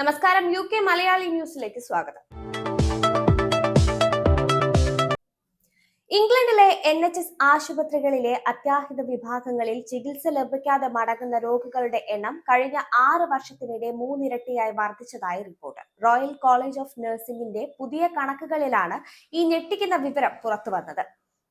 നമസ്കാരം U K Malayali ന്യൂസിലേക്ക് സ്വാഗതം. ഇംഗ്ലണ്ടിലെ എൻ എച്ച് എസ് ആശുപത്രികളിലെ അത്യാഹിത വിഭാഗങ്ങളിൽ ചികിത്സ ലഭിക്കാതെ മടങ്ങുന്ന രോഗികളുടെ എണ്ണം കഴിഞ്ഞ ആറ് വർഷത്തിനിടെ മൂന്നിരട്ടിയായി വർദ്ധിച്ചതായി റിപ്പോർട്ട്. റോയൽ കോളേജ് ഓഫ് നഴ്സിംഗിന്റെ പുതിയ കണക്കുകളിലാണ് ഈ ഞെട്ടിക്കുന്ന വിവരം പുറത്തുവന്നത്.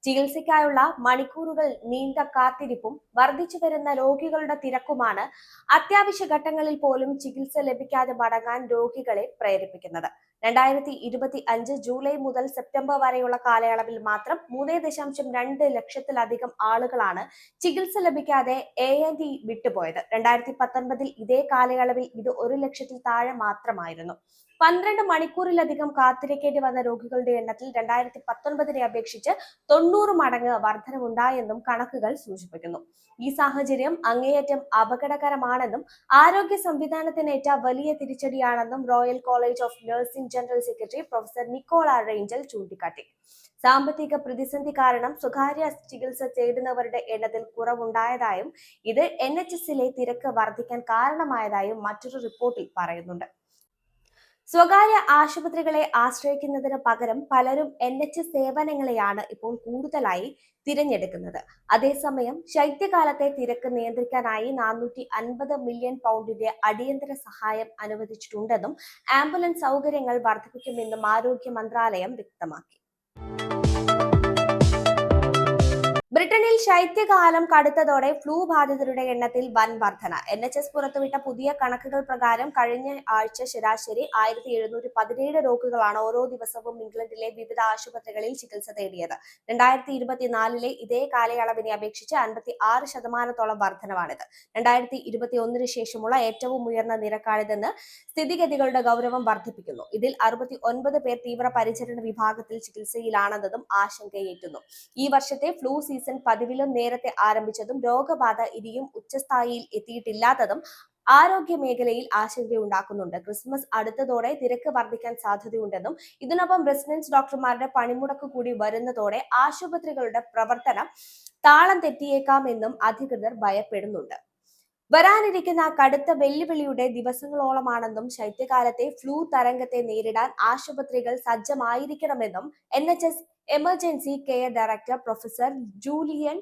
ചികിത്സയ്ക്കായുള്ള മണിക്കൂറുകൾ നീണ്ട കാത്തിരിപ്പും വർദ്ധിച്ചു വരുന്ന രോഗികളുടെ തിരക്കുമാണ് അത്യാവശ്യ ഘട്ടങ്ങളിൽ പോലും ചികിത്സ ലഭിക്കാതെ മടങ്ങാൻ രോഗികളെ പ്രേരിപ്പിക്കുന്നത്. രണ്ടായിരത്തി ഇരുപത്തി അഞ്ച് ജൂലൈ മുതൽ സെപ്റ്റംബർ വരെയുള്ള കാലയളവിൽ മാത്രം മൂന്ന് ദശാംശം രണ്ട് ലക്ഷത്തിലധികം ആളുകളാണ് ചികിത്സ ലഭിക്കാതെ എ എൻ ഡി വിട്ടുപോയത്. രണ്ടായിരത്തി പത്തൊൻപതിൽ ഇതേ കാലയളവിൽ ഇത് ഒരു ലക്ഷത്തിൽ താഴെ മാത്രമായിരുന്നു. പന്ത്രണ്ട് മണിക്കൂറിലധികം കാത്തിരിക്കേണ്ടി വന്ന രോഗികളുടെ എണ്ണത്തിൽ രണ്ടായിരത്തി പത്തൊൻപതിനെ അപേക്ഷിച്ച് തൊണ്ണൂറ് മടങ്ങ് വർധനവുണ്ടായെന്നും കണക്കുകൾ സൂചിപ്പിക്കുന്നു. ഈ സാഹചര്യം അങ്ങേയറ്റം അപകടകരമാണെന്നും ആരോഗ്യ സംവിധാനത്തിനേറ്റ വലിയ തിരിച്ചടിയാണെന്നും royal college of nursing general secretary professor Nicola Ranger ചൂണ്ടിക്കാട്ടി. സാമ്പത്തിക പ്രതിസന്ധി കാരണം സ്വകാര്യ ചികിത്സ തേടുന്നവരുടെ എണ്ണത്തിൽ കുറവുണ്ടായതായും ഇത് എൻ എച്ച് എസിലെ തിരക്ക് വർദ്ധിക്കാൻ കാരണമായതായും മറ്റൊരു റിപ്പോർട്ടിൽ പറയുന്നുണ്ട്. സ്വകാര്യ ആശുപത്രികളെ ആശ്രയിക്കുന്നതിന് പകരം പലരും എൻ എച്ച് സേവനങ്ങളെയാണ് ഇപ്പോൾ കൂടുതലായി തിരഞ്ഞെടുക്കുന്നത്. അതേസമയം ശൈത്യകാലത്തെ തിരക്ക് നിയന്ത്രിക്കാനായി നാനൂറ്റി അൻപത് മില്യൺ പൗണ്ടിന്റെ അടിയന്തര സഹായം അനുവദിച്ചിട്ടുണ്ടെന്നും ആംബുലൻസ് സൗകര്യങ്ങൾ വർദ്ധിപ്പിക്കുമെന്നും ആരോഗ്യ മന്ത്രാലയം വ്യക്തമാക്കി. ബ്രിട്ടനിൽ ശൈത്യകാലം കടുത്തതോടെ ഫ്ലൂ ബാധിതരുടെ എണ്ണത്തിൽ വൻ വർധന. എൻ എച്ച് എസ് പുറത്തുവിട്ട പുതിയ കണക്കുകൾ പ്രകാരം കഴിഞ്ഞ ആഴ്ച ശരാശരി ആയിരത്തി എഴുന്നൂറ്റി പതിനേഴ് രോഗികളാണ് ഓരോ ദിവസവും ഇംഗ്ലണ്ടിലെ വിവിധ ആശുപത്രികളിൽ ചികിത്സ തേടിയത്. രണ്ടായിരത്തി ഇരുപത്തിനാലിലെ ഇതേ കാലയളവിനെ അപേക്ഷിച്ച് അൻപത്തി ആറ് ശതമാനത്തോളം വർധനമാണിത് രണ്ടായിരത്തി ഇരുപത്തി ഒന്നിന് ശേഷമുള്ള ഏറ്റവും ഉയർന്ന നിരക്കാണിതെന്ന് സ്ഥിതിഗതികളുടെ ഗൗരവം വർദ്ധിപ്പിക്കുന്നു. ഇതിൽ അറുപത്തി ഒൻപത് പേർ തീവ്ര പരിചരണ വിഭാഗത്തിൽ ചികിത്സയിലാണെന്നതും ആശങ്കയേറ്റുന്നു. ഈ വർഷത്തെ ഫ്ലൂ സീസൺ പതിവിലും നേരത്തെ ആരംഭിച്ചതും രോഗബാധ ഇനിയും ഉച്ചസ്ഥായിയിൽ എത്തിയിട്ടില്ലാത്തതും ആരോഗ്യ മേഖലയിൽ ആശങ്കയുണ്ടാക്കുന്നുണ്ട്. ക്രിസ്മസ് അടുത്തതോടെ തിരക്ക് വർദ്ധിക്കാൻ സാധ്യതയുണ്ടെന്നും ഇതിനൊപ്പം റെസിഡൻസ് ഡോക്ടർമാരുടെ പണിമുടക്ക് കൂടി വരുന്നതോടെ ആശുപത്രികളുടെ പ്രവർത്തനം താളം തെറ്റിയേക്കാമെന്നും അധികൃതർ ഭയപ്പെടുന്നുണ്ട്. വരാനിരിക്കുന്ന കടുത്ത വെല്ലുവിളിയുടെ ദിവസങ്ങളോളമാണെന്നും ശൈത്യകാലത്തെ ഫ്ലൂ തരംഗത്തെ നേരിടാൻ ആശുപത്രികൾ സജ്ജമായിരിക്കണമെന്നും N emergency care director professor Julian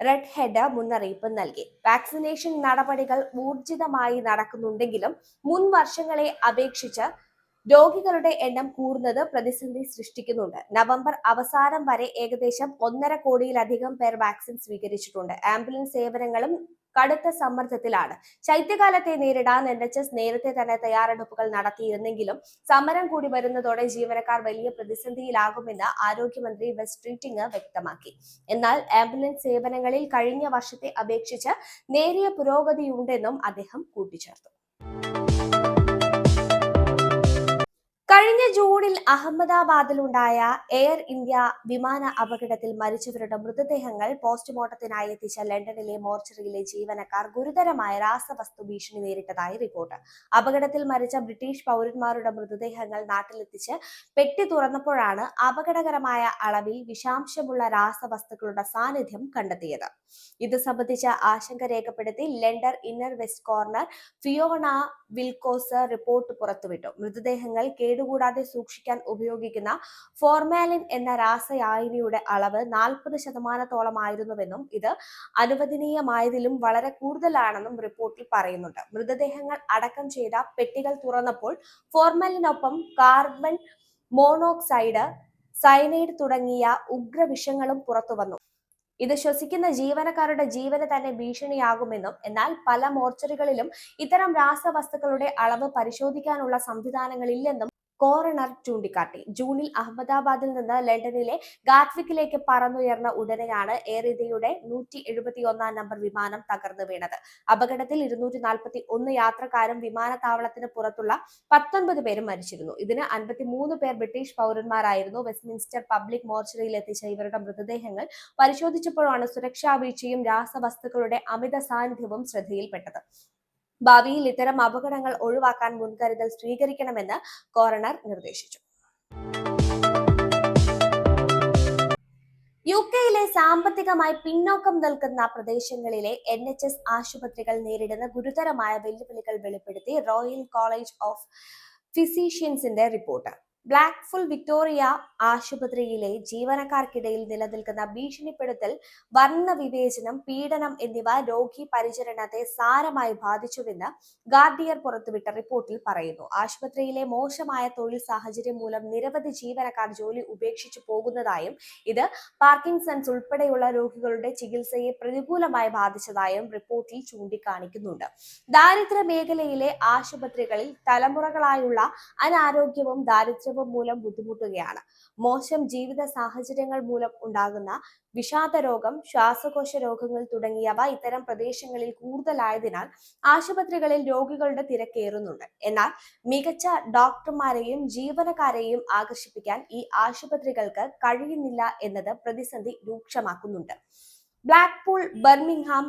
Redhead മുന്നറിയിപ്പ് നൽകി. വാക്സിനേഷൻ നടപടികൾ ഊർജിതമായി നടക്കുന്നുണ്ടെങ്കിലും മുൻ വർഷങ്ങളെ അപേക്ഷിച്ച് രോഗികളുടെ എണ്ണം കൂടുന്നത് പ്രതിസന്ധി സൃഷ്ടിക്കുന്നുണ്ട്. നവംബർ അവസാനം വരെ ഏകദേശം ഒന്നര കോടിയിലധികം പേർ വാക്സിൻ സ്വീകരിച്ചിട്ടുണ്ട്. ആംബുലൻസ് സേവനങ്ങളും കടുത്ത സമ്മർദ്ദത്തിലാണ്. ശൈത്യകാലത്തെ നേരിടാൻ എൻ എച്ച് എസ് നേരത്തെ തന്നെ തയ്യാറെടുപ്പുകൾ നടത്തിയിരുന്നെങ്കിലും സമരം കൂടി വരുന്നതോടെ ജീവനക്കാർ വലിയ പ്രതിസന്ധിയിലാകുമെന്ന് ആരോഗ്യമന്ത്രി ട്രീറ്റിംഗ് വ്യക്തമാക്കി. എന്നാൽ ആംബുലൻസ് സേവനങ്ങളിൽ കഴിഞ്ഞ വർഷത്തെ അപേക്ഷിച്ച് നേരിയ പുരോഗതിയുണ്ടെന്നും അദ്ദേഹം കൂട്ടിച്ചേർത്തു. കഴിഞ്ഞ ജൂണിൽ അഹമ്മദാബാദിലുണ്ടായ എയർ ഇന്ത്യ വിമാന അപകടത്തിൽ മരിച്ചവരുടെ മൃതദേഹങ്ങൾ പോസ്റ്റ്മോർട്ടത്തിനായി എത്തിച്ച ലണ്ടനിലെ മോർച്ചറിയിലെ ജീവനക്കാർ ഗുരുതരമായ രാസവസ്തു ഭീഷണി നേരിട്ടതായി റിപ്പോർട്ട്. അപകടത്തിൽ മരിച്ച ബ്രിട്ടീഷ് പൗരന്മാരുടെ മൃതദേഹങ്ങൾ നാട്ടിലെത്തിച്ച് പെട്ടി തുറന്നപ്പോഴാണ് അപകടകരമായ അളവിൽ വിഷാംശമുള്ള രാസവസ്തുക്കളുടെ സാന്നിധ്യം കണ്ടെത്തിയത്. ഇത് സംബന്ധിച്ച ആശങ്ക രേഖപ്പെടുത്തി London inner west coroner Fiona Wilcox report പുറത്തുവിട്ടു. മൃതദേഹങ്ങൾ കേടുകൂടാതെ സൂക്ഷിക്കാൻ ഉപയോഗിക്കുന്ന ഫോർമാലിൻ എന്ന രാസയായിനിയുടെ അളവ് നാൽപ്പത് ശതമാനത്തോളമായിരുന്നുവെന്നും ഇത് അനുവദനീയമായതിലും വളരെ കൂടുതലാണെന്നും റിപ്പോർട്ടിൽ പറയുന്നുണ്ട്. മൃതദേഹങ്ങൾ അടക്കം ചെയ്ത പെട്ടികൾ തുറന്നപ്പോൾ ഫോർമാലിനൊപ്പം കാർബൺ മോണോക്സൈഡ് സയനൈഡ് തുടങ്ങിയ ഉഗ്രവിഷങ്ങളും പുറത്തുവന്നു. ഇത് ശ്വസിക്കുന്ന ജീവനക്കാരുടെ ജീവന് തന്നെ ഭീഷണിയാകുമെന്നും എന്നാൽ പല മോർച്ചറികളിലും ഇത്തരം രാസവസ്തുക്കളുടെ അളവ് പരിശോധിക്കാനുള്ള സംവിധാനങ്ങളില്ലെന്നും കോറണർ ചൂണ്ടിക്കാട്ടി. ജൂണിൽ അഹമ്മദാബാദിൽ നിന്ന് ലണ്ടനിലെ ഗാറ്റ്വിക്കിലേക്ക് പറന്നുയർന്ന ഉടനെയാണ് എയർ ഇന്ത്യയുടെ നൂറ്റി എഴുപത്തി ഒന്നാം നമ്പർ വിമാനം തകർന്നു വീണത്. അപകടത്തിൽ ഇരുന്നൂറ്റി നാൽപ്പത്തി ഒന്ന് യാത്രക്കാരും വിമാനത്താവളത്തിന് പുറത്തുള്ള പത്തൊൻപത് പേരും മരിച്ചിരുന്നു. ഇതിന് അൻപത്തി മൂന്ന് പേർ ബ്രിട്ടീഷ് പൗരന്മാരായിരുന്നു. വെസ്റ്റ്മിൻസ്റ്റർ പബ്ലിക് മോർച്ചറിയിൽ എത്തിച്ച ഇവരുടെ മൃതദേഹങ്ങൾ പരിശോധിച്ചപ്പോഴാണ് സുരക്ഷാ വീഴ്ചയും രാസവസ്തുക്കളുടെ അമിത സാന്നിധ്യവും ശ്രദ്ധയിൽപ്പെട്ടത്. ഭാവിയിൽ ഇത്തരം അപകടങ്ങൾ ഒഴിവാക്കാൻ മുൻകരുതൽ സ്വീകരിക്കണമെന്ന് കോറണർ നിർദ്ദേശിച്ചു. യു കെയിലെ സാമ്പത്തികമായി പിന്നോക്കം നിൽക്കുന്ന പ്രദേശങ്ങളിലെ എൻ എച്ച് എസ് ആശുപത്രികൾ നേരിടുന്ന ഗുരുതരമായ വെല്ലുവിളികൾ വെളിപ്പെടുത്തി റോയൽ കോളേജ് ഓഫ് ഫിസീഷ്യൻസിന്റെ റിപ്പോർട്ട്. ബ്ലാക്ക്ഫുൾ വിക്ടോറിയ ആശുപത്രിയിലെ ജീവനക്കാർക്കിടയിൽ നിലനിൽക്കുന്ന ഭീഷണിപ്പെടുത്തൽ വർണ വിവേചനം പീഡനം എന്നിവ രോഗി പരിചരണത്തെ സാരമായി ബാധിച്ചുവെന്ന് ഗാർഡിയർ പുറത്തുവിട്ട റിപ്പോർട്ടിൽ പറയുന്നു. ആശുപത്രിയിലെ മോശമായ തൊഴിൽ സാഹചര്യം മൂലം നിരവധി ജീവനക്കാർ ജോലി ഉപേക്ഷിച്ചു പോകുന്നതായും ഇത് പാർക്കിൻസൺസ് ഉൾപ്പെടെയുള്ള രോഗികളുടെ ചികിത്സയെ പ്രതികൂലമായി ബാധിച്ചതായും റിപ്പോർട്ടിൽ ചൂണ്ടിക്കാണിക്കുന്നുണ്ട്. ദാരിദ്ര്യ മേഖലയിലെ ആശുപത്രികളിൽ തലമുറകളായുള്ള അനാരോഗ്യവും ദാരിദ്ര്യവും മൂലം ബുദ്ധിമുട്ടുകയാണ്. മോശം ജീവിത സാഹചര്യങ്ങൾ മൂലം ഉണ്ടാകുന്ന വിഷാദ രോഗം ശ്വാസകോശ രോഗങ്ങൾ തുടങ്ങിയവ ഇത്തരം പ്രദേശങ്ങളിൽ കൂടുതലായതിനാൽ ആശുപത്രികളിൽ രോഗികളുടെ തിരക്കേറുന്നുണ്ട്. എന്നാൽ മികച്ച ഡോക്ടർമാരെയും ജീവനക്കാരെയും ആകർഷിപ്പിക്കാൻ ഈ ആശുപത്രികൾക്ക് കഴിയുന്നില്ല എന്നത് പ്രതിസന്ധി രൂക്ഷമാക്കുന്നുണ്ട്. ബ്ലാക്ക്പൂൾ ബർമിംഗ്ഹാം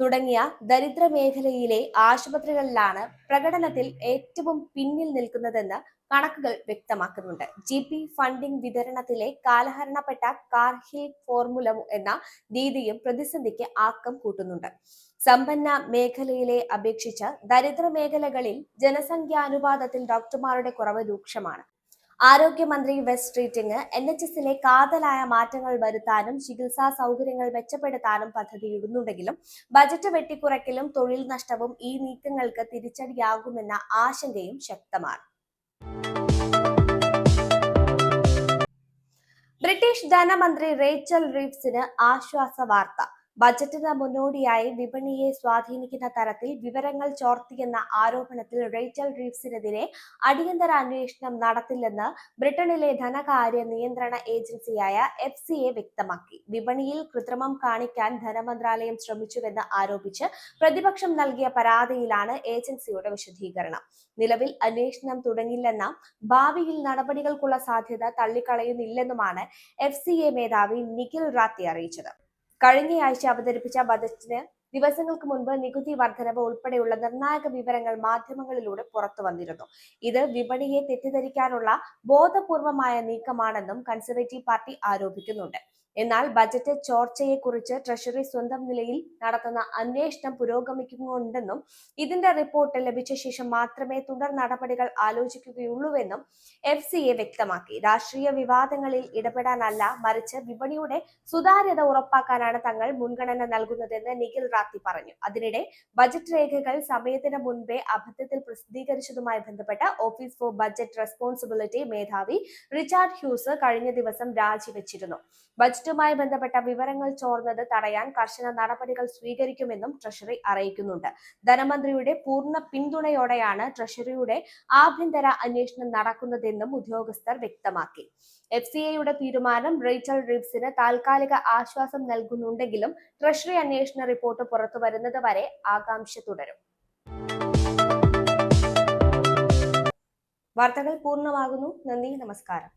തുടങ്ങിയ ദരിദ്ര മേഖലയിലെ ആശുപത്രികളിലാണ് പ്രകടനത്തിൽ ഏറ്റവും പിന്നിൽ നിൽക്കുന്നതെന്ന് കണക്കുകൾ വ്യക്തമാക്കുന്നുണ്ട്. ജി പി ഫണ്ടിംഗ് വിതരണത്തിലെ കാലഹരണപ്പെട്ട കാർഹിൽ ഫോർമുല എന്ന രീതിയും പ്രതിസന്ധിക്ക് ആക്കം കൂട്ടുന്നുണ്ട്. സമ്പന്ന മേഖലയിലെ അപേക്ഷിച്ച് ദരിദ്ര മേഖലകളിൽ ജനസംഖ്യാനുപാതത്തിൽ ഡോക്ടർമാരുടെ കുറവ് രൂക്ഷമാണ്. ആരോഗ്യമന്ത്രി വെസ്റ്റ് സ്ട്രീറ്റിംഗ് എൻ എച്ച് എസിലെ കാതലായ മാറ്റങ്ങൾ വരുത്താനും ചികിത്സാ സൗകര്യങ്ങൾ മെച്ചപ്പെടുത്താനും പദ്ധതിയിടുന്നുണ്ടെങ്കിലും ബജറ്റ് വെട്ടിക്കുറയ്ക്കലും തൊഴിൽ നഷ്ടവും ഈ നീക്കങ്ങൾക്ക് തിരിച്ചടിയാകുമെന്ന ആശങ്കയും ശക്തമാണ്. ബ്രിട്ടീഷ് ധനമന്ത്രി റേച്ചൽ റീവ്സിന് ആശ്വാസ വാർത്ത. ബജറ്റിന് മുന്നോടിയായി വിപണിയെ സ്വാധീനിക്കുന്ന തരത്തിൽ വിവരങ്ങൾ ചോർത്തിയെന്ന ആരോപണത്തിൽ റേച്ചൽ റീവ്സിനെതിരെ അടിയന്തര അന്വേഷണം നടത്തില്ലെന്ന് ബ്രിട്ടനിലെ ധനകാര്യ നിയന്ത്രണ ഏജൻസിയായ എഫ് സി എ വ്യക്തമാക്കി. വിപണിയിൽ കൃത്രിമം കാണിക്കാൻ ധനമന്ത്രാലയം ശ്രമിച്ചുവെന്ന് ആരോപിച്ച് പ്രതിപക്ഷം നൽകിയ പരാതിയിലാണ് ഏജൻസിയുടെ വിശദീകരണം. നിലവിൽ അന്വേഷണം തുടങ്ങില്ലെന്ന ഭാവിയിൽ നടപടികൾക്കുള്ള സാധ്യത തള്ളിക്കളയുന്നില്ലെന്നുമാണ് എഫ് സി എ മേധാവി നിഖിൽ റാത്തി അറിയിച്ചത്. കഴിഞ്ഞയാഴ്ച അവതരിപ്പിച്ച ബജറ്റിന് ദിവസങ്ങൾക്ക് മുൻപ് നികുതി വർധനവ് ഉൾപ്പെടെയുള്ള നിർണായക വിവരങ്ങൾ മാധ്യമങ്ങളിലൂടെ പുറത്തു വന്നിരുന്നു. ഇത് വിപണിയെ തെറ്റിദ്ധരിക്കാനുള്ള ബോധപൂർവമായ നീക്കമാണെന്നും കൺസർവേറ്റീവ് പാർട്ടി ആരോപിക്കുന്നുണ്ട്. എന്നാൽ ബജറ്റ് ചോർച്ചയെക്കുറിച്ച് ട്രഷറി സ്വന്തം നിലയിൽ നടത്തുന്ന അന്വേഷണം പുരോഗമിക്കുന്നുണ്ടെന്നും ഇതിന്റെ റിപ്പോർട്ട് ലഭിച്ച ശേഷം മാത്രമേ തുടർ നടപടികൾ ആലോചിക്കുകയുള്ളൂവെന്നും എഫ് സി എ വ്യക്തമാക്കി. രാഷ്ട്രീയ വിവാദങ്ങളിൽ ഇടപെടാനല്ല മറിച്ച് വിപണിയുടെ സുതാര്യത ഉറപ്പാക്കാനാണ് തങ്ങൾ മുൻഗണന നൽകുന്നതെന്ന് നിഖിൽ റാത്തി പറഞ്ഞു. അതിനിടെ ബജറ്റ് രേഖകൾ സമയത്തിന് മുൻപേ അബദ്ധത്തിൽ പ്രസിദ്ധീകരിച്ചതുമായി ബന്ധപ്പെട്ട് ഓഫീസ് ഫോർ ബജറ്റ് റെസ്പോൺസിബിലിറ്റി മേധാവി റിച്ചാർഡ് ഹ്യൂസ് കഴിഞ്ഞ ദിവസം രാജിവെച്ചിരുന്നു. ബജറ്റുമായി ബന്ധപ്പെട്ട വിവരങ്ങൾ ചോർന്നത് തടയാൻ കർശന നടപടികൾ സ്വീകരിക്കുമെന്നും ട്രഷറി അറിയിക്കുന്നുണ്ട്. ധനമന്ത്രിയുടെ പൂർണ പിന്തുണയോടെയാണ് ട്രഷറിയുടെ ആഭ്യന്തര അന്വേഷണം നടക്കുന്നതെന്നും ഉദ്യോഗസ്ഥർ വ്യക്തമാക്കി. എഫ് സി ഐയുടെ തീരുമാനം റേച്ചൽ റിബ്സിന് താൽക്കാലിക ആശ്വാസം നൽകുന്നുണ്ടെങ്കിലും ട്രഷറി അന്വേഷണ റിപ്പോർട്ട് പുറത്തു വരുന്നത് വരെ ആകാംക്ഷ തുടരും. വാർത്തകൾ പൂർണമാകുന്നു. നന്ദി നമസ്കാരം.